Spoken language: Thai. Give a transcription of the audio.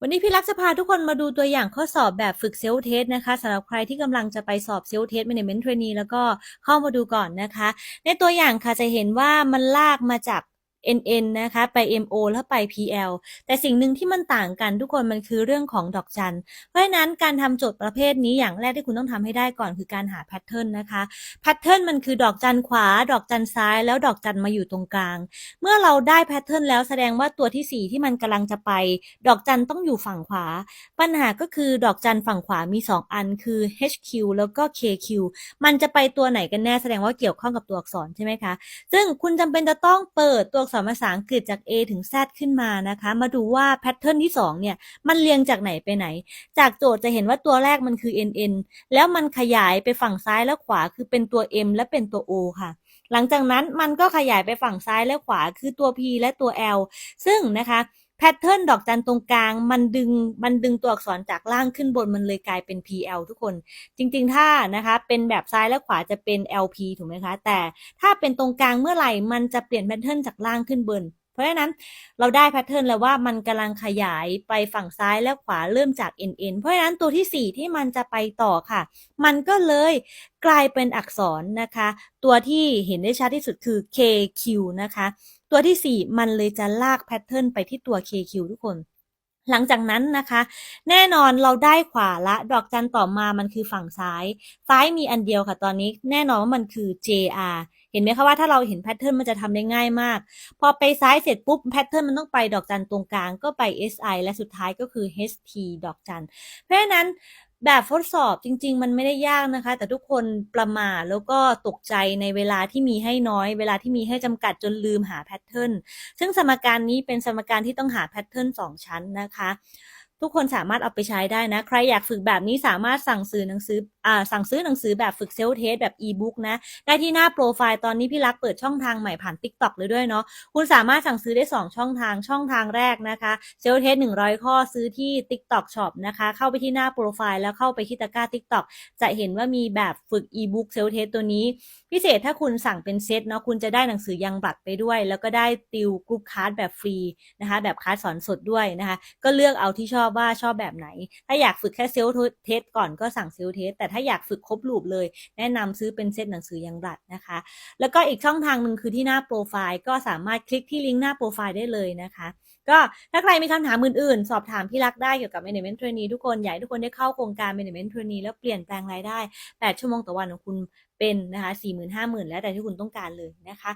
วันนี้พี่รักจะพาทุกคนมาดูตัวอย่างข้อสอบแบบฝึกเซลเทสนะคะสำหรับใครที่กำลังจะไปสอบเซลเทสเมนเมนต์เทรนนีแล้วก็เข้ามาดูก่อนนะคะ ในตัวอย่างค่ะจะเห็นว่ามันลากมาจาก NN นะคะไป MO แล้วไป PL แต่สิ่งหนึ่งที่มันต่างกันทุกคนมันคือเรื่องของดอกจัน เพราะฉะนั้นการทำโจทย์ประเภทนี้อย่างแรกที่คุณต้องทำให้ได้ก่อนคือการหาแพทเทิร์นนะคะแพทเทิร์นมันคือดอกจันขวา ดอกจันซ้าย แล้วดอกจันมาอยู่ตรงกลาง เมื่อเราได้แพทเทิร์นแล้วแสดงว่าตัวที่ 4 ที่มันกำลังจะไป ดอกจันต้องอยู่ฝั่งขวา ปัญหาก็คือดอกจันฝั่งขวามี 2 อันคือ HQ แล้วก็ KQ มันจะไปตัวไหนกันแน่แสดงว่าเกี่ยวข้องกับตัวอักษรใช่ไหมคะ ซึ่งคุณจำเป็นจะต้องเปิดตัวอักษรภาษาอังกฤษจาก A ถึง Z ขึ้นมานะคะ มาดูว่าแพทเทิร์นที่ 2 เนี่ย มันเรียงจากไหนไปไหน จากโจทย์จะเห็นว่าตัวแรกมันคือ NN แล้วมันขยายไปฝั่งซ้ายและขวาคือเป็นตัว M และเป็นตัว O ค่ะ หลังจากนั้นมันก็ขยายไปฝั่งซ้ายและขวาคือตัว P และตัว L ซึ่งนะคะ แพทเทิร์นดอกจันตรงกลางมันดึงมันดึงตัวอักษรจากล่างขึ้นบนมันเลยกลายเป็น PL ทุกคน จริงๆ ถ้านะคะ เป็นแบบซ้ายและขวาจะเป็น LP ถูกไหมคะ แต่ถ้าเป็นตรงกลางเมื่อไหร่มันจะเปลี่ยนแพทเทิร์นจากล่างขึ้นบน เพราะฉะนั้นเราได้แพทเทิร์นแล้วว่ามันกำลังขยายไปฝั่งซ้ายและขวาเริ่มจาก NN เพราะฉะนั้นตัวที่ 4 ที่มันจะไปต่อค่ะ มันก็เลยกลายเป็นอักษรนะคะ ตัวที่เห็นได้ชัดที่สุดคือ KQ นะคะ ตัวที่ 4 มันเลยจะลากแพทเทิร์นไปที่ตัว KQ ทุกคน หลังจากนั้นนะคะ แน่นอนเราได้ขวาละ ดอกจันต่อมามันคือฝั่งซ้าย ซ้ายมีอันเดียวค่ะตอนนี้แน่นอนว่ามันคือ JR เห็นไหมคะว่าถ้าเราเห็นแพทเทิร์นมันจะทำได้ง่ายมาก พอไปซ้ายเสร็จปุ๊บแพทเทิร์นมันต้องไปดอกจันตรงกลางก็ไป SI และสุดท้ายก็คือ HP ดอกจัน เพราะฉะนั้น แบบทดสอบจริง ๆ มันไม่ได้ยากนะคะ แต่ทุกคนประมาทแล้วก็ตกใจในเวลาที่มีให้น้อย เวลาที่มีให้จำกัดจนลืมหาแพทเทิร์นซึ่งสมการนี้เป็นสมการที่ต้องหาแพทเทิร์นสองชั้นนะคะ ทุกคนสามารถเอาไปใช้ได้นะ ใครอยากฝึกแบบนี้สามารถสั่งซื้อหนังสืออ่าสั่งซื้อหนังสือแบบฝึกเซลเทสแบบอีบุ๊กนะ ได้ที่หน้าโปรไฟล์ตอนนี้พี่รักเปิดช่องทางใหม่ผ่าน t ิ k t o k เลยด้วยเนาะ คุณสามารถสั่งซื้อได้ 2 ช่องทาง ช่องทางแรกนะคะเซลเทส100ข้อซื้อที่ TikTok Shop นะคะ เข้าไปที่หน้าโปรไฟล์แล้วเข้าไปที่ตะกร้า TikTok จะเห็นว่ามีแบบฝึกอีบุ๊กเซลเทสตัวนี้ พิเศษถ้าคุณสั่งเป็นเซตเนาะคุณจะได้หนังสือยังบัตรไปด้วย แล้วก็ได้ติวกรุ๊ปคาร์ดแบบฟรีนะคะแบบคาร์ดสอนสดด้วยนะคะก็เลือกเอาที่ชอบว่าชอบแบบไหน ถ้าอยากฝึกแค่เซลล์เทสก่อนก็สั่งเซลล์เทสแต่ถ้าอยากฝึกครบรูปเลย แนะนำซื้อเป็นเซตหนังสือยังบัตรนะคะ แล้วก็อีกช่องทางหนึ่งคือที่หน้าโปรไฟล์ก็สามารถคลิกที่ลิงก์หน้าโปรไฟล์ได้เลยนะคะ ก็ถ้าใครมีคำถามอื่นๆ สอบถามพี่รักได้เกี่ยวกับ Management Trainee ทุกคนอยากให้ทุกคนได้เข้าโครงการ Management Trainee แล้วเปลี่ยนแปลงรายได้ 8 ชั่วโมงต่อวันของคุณเป็นนะคะ 40,000 50,000 แล้วแต่ที่คุณต้องการเลยนะคะ